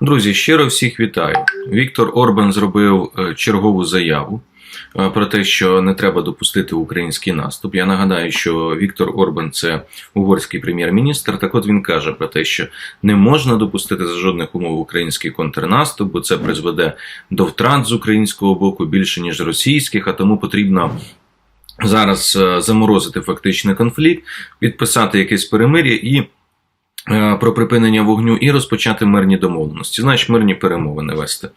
Друзі, щиро всіх вітаю. Віктор Орбан зробив е, чергову заяву е, про те, що не треба допустити український наступ. Я нагадаю, що Віктор Орбан це угорський прем'єр-міністр. Так от він каже про те, що не можна допустити за жодних умов український контрнаступ, бо це призведе до втрат з українського боку більше ніж російських, а тому потрібно. Зараз е, заморозити фактичний конфлікт, підписати якесь перемир'я і про припинення вогню і розпочати мирні домовленості, значить мирні перемовини вести.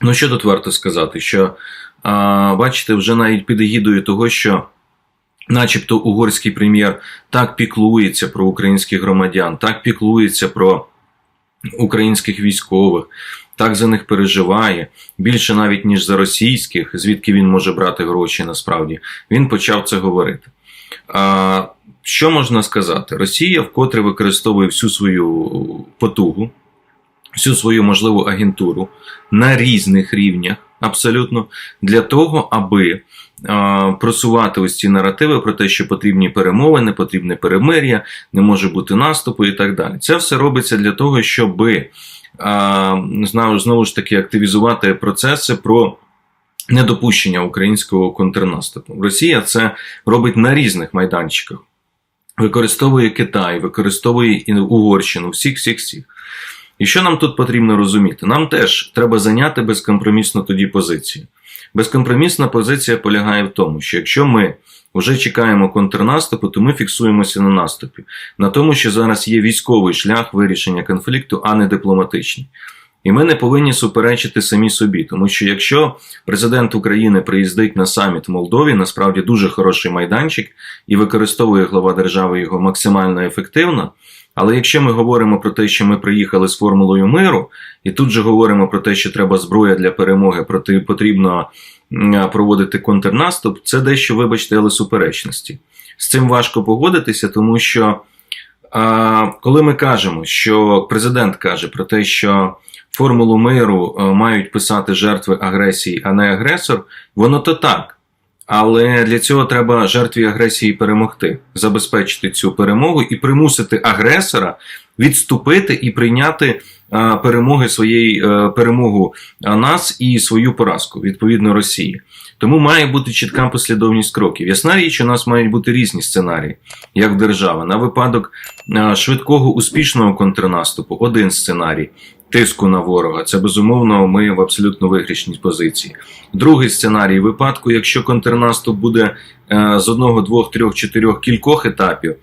Ну що тут варто сказати, що а, бачите, вже навіть під егідою того, що. Начебто угорський прем'єр так піклується про українських громадян, так піклується про українських військових, так за них переживає більше навіть ніж за російських, звідки він може брати гроші насправді. Він почав це говорити. Що можна сказати? Росія вкотре використовує всю свою потугу, всю свою можливу агентуру на різних рівнях, абсолютно, для того, аби просувати ось ці наративи про те, що потрібні перемовини, потрібне перемир'я, не може бути наступу і так далі. Це все робиться для того, знову, знову ж таки активізувати процеси про. Недопущення українського контрнаступу. Росія це робить на різних майданчиках. Використовує Китай, використовує Угорщину, всіх, всіх, всіх. І що нам тут потрібно розуміти? Нам теж треба зайняти безкомпромісну тоді позицію. Безкомпромісна позиція полягає в тому, що якщо ми вже чекаємо контрнаступу, то ми фіксуємося на наступі, на тому, що зараз є військовий шлях вирішення конфлікту, а не дипломатичний. І ми не повинні суперечити самі собі, тому що якщо президент України приїздить на саміт в Молдові, насправді дуже хороший майданчик і використовує глава держави його максимально ефективно. Але якщо ми говоримо про те, що ми приїхали з формулою миру, і тут же говоримо про те, що треба зброя для перемоги, проти потрібно проводити контрнаступ, це дещо, вибачте, але суперечності. З цим важко погодитися, тому що а, коли ми кажемо, що президент каже про те, що формулу миру мають писати жертви агресії, а не агресор, воно то так. Але для цього треба жертві агресії перемогти, забезпечити цю перемогу і примусити агресора відступити і прийняти перемоги своєї а, перемогу нас і свою поразку відповідно Росії. Тому має бути чітка послідовність кроків. Ясна річ, у нас мають бути різні сценарії, як держава. На випадок швидкого успішного контрнаступу один сценарій тиску на ворога. Це безумовно ми в абсолютно виграшній позиції. Другий сценарій випадку, якщо контрнаступ буде е, з одного, двох, трьох, чотирьох кількох етапів.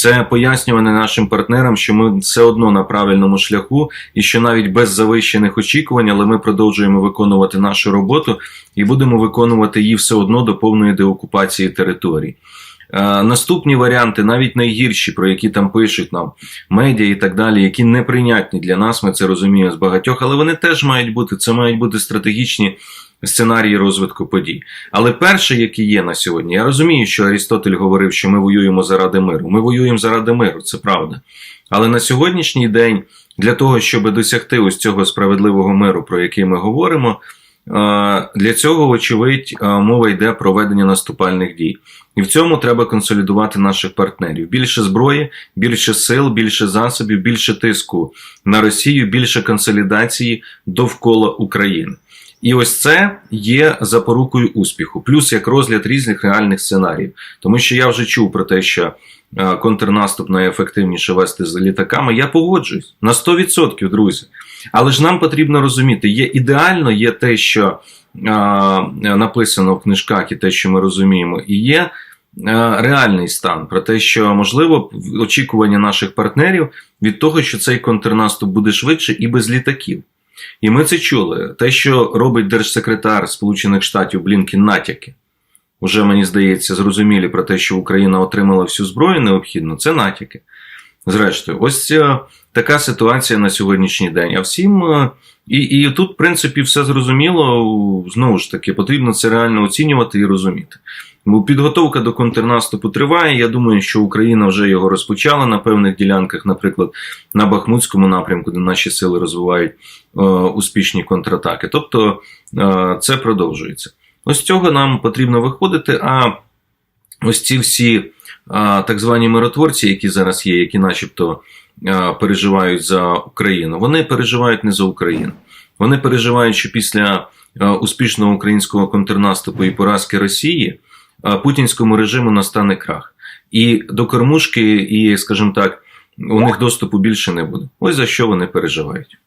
Це пояснюване нашим партнерам, що ми все одно на правильному шляху, і що навіть без завищених очікувань, але ми продовжуємо виконувати нашу роботу і будемо виконувати її все одно до повної деокупації територій. Е, наступні варіанти, навіть найгірші, про які там пишуть нам медіа і так далі, які неприйнятні для нас, ми це розуміємо з багатьох, але вони теж мають бути. Це мають бути стратегічні сценарії розвитку подій. Але перше, яке є на сьогодні, я розумію, що Арістотель говорив, що ми воюємо заради миру. Ми воюємо заради миру, це правда. Але на сьогоднішній день для того, щоб досягти ось цього справедливого миру, про який ми говоримо. Для цього, вочевидь, мова йде про ведення наступальних дій. І в цьому треба консолідувати наших партнерів. Більше зброї, більше сил, більше засобів, більше тиску на Росію, більше консолідації довкола України. І ось це є запорукою успіху, плюс як розгляд різних реальних сценаріїв. Тому що я вже чув про те, що контрнаступ найефективніше вести з літаками. Я погоджуюсь на 100%, друзі. Але ж нам потрібно розуміти, є ідеально, є те, що а, написано в книжках, і те, що ми розуміємо, і є. Реальний стан про те, що можливо очікування наших партнерів від того, що цей контрнаступ буде швидше і без літаків. І ми це чули. Те, що робить держсекретар Сполучених Штатів Блінкін натяки, уже мені здається, зрозумілі про те, що Україна отримала всю зброю необхідну, це натяки. Зрештою, ось е, така ситуація на сьогоднішній день. А всім. Е, і і тут, в принципі, все зрозуміло. Знову ж таки, потрібно це реально оцінювати і розуміти. Бо підготовка до контрнаступу триває. Я думаю, що Україна вже його розпочала на певних ділянках, наприклад, на Бахмутському напрямку, де наші сили розвивають е, успішні контратаки. Тобто е, це продовжується. Ось цього нам потрібно виходити. А ось ці всі так звані миротворці, які зараз є, які начебто переживають за Україну. Вони переживають не за Україну. Вони переживають, що після успішного українського контрнаступу і поразки Росії путінському режиму настане крах. І до кормушки, і, скажімо так, у них доступу більше не буде. Ось за що вони переживають.